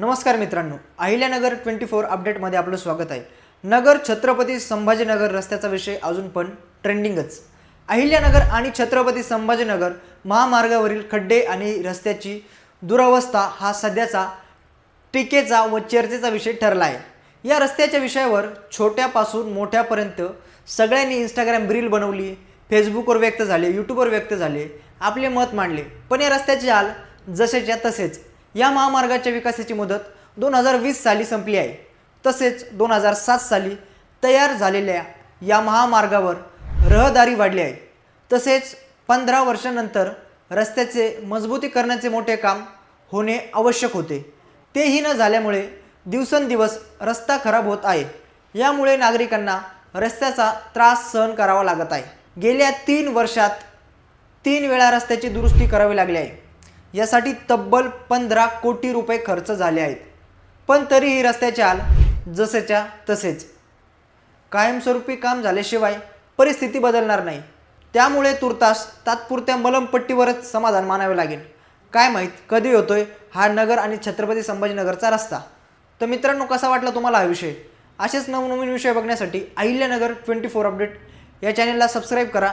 नमस्कार मित्रांनो Ahilyanagar twenty four अपडेटमध्ये आपलं स्वागत आहे. नगर छत्रपती संभाजीनगर रस्त्याचा विषय अजून पण ट्रेंडिंगच. अहिल्यानगर आणि छत्रपती संभाजीनगर महामार्गावरील खड्डे आणि रस्त्याची दुरावस्था हा सध्याचा टीकेचा व चर्चेचा विषय ठरला आहे. या रस्त्याच्या विषयावर छोट्यापासून मोठ्यापर्यंत सगळ्यांनी इंस्टाग्राम रील बनवली फेसबुकवर व्यक्त झाले यूट्यूबवर व्यक्त झाले आपले मत मांडले. पण या रस्त्याचे हाल जसेच्या तसेच. या महामार्गाच्या विकासाची मुदत दोन हजार वीस साली संपली आहे. तसेच दोन हजार सात साली तयार झालेल्या या महामार्गावर रहदारी वाढली आहे. तसेच पंधरा वर्षानंतर रस्त्याचे मजबूतीकरणाचे मोठे काम होणे आवश्यक होते. तेही न झाल्यामुळे दिवसेंदिवस रस्ता खराब होत आहे. यामुळे नागरिकांना रस्त्याचा त्रास सहन करावा लागत आहे. गेल्या तीन वर्षात तीन वेळा रस्त्याची दुरुस्ती करावी लागली आहे. यासाठी तब्बल पंधरा कोटी रुपये खर्च झाले आहेत. पण तरीही रस्त्याचे हाल जसेच्या तसेच. कायमस्वरूपी काम झाल्याशिवाय परिस्थिती बदलणार नाही. त्यामुळे तुर्तास तात्पुरत्या मलमपट्टीवरच समाधान मानावे लागेल. काय माहीत कधी होतोय हा नगर आणि छत्रपती संभाजीनगरचा रस्ता. तर मित्रांनो कसा वाटला तुम्हाला हा विषय? असेच नवनवीन विषय बघण्यासाठी अहिल्यानगर ट्वेंटी फोर अपडेट या चॅनेलला सबस्क्राईब करा.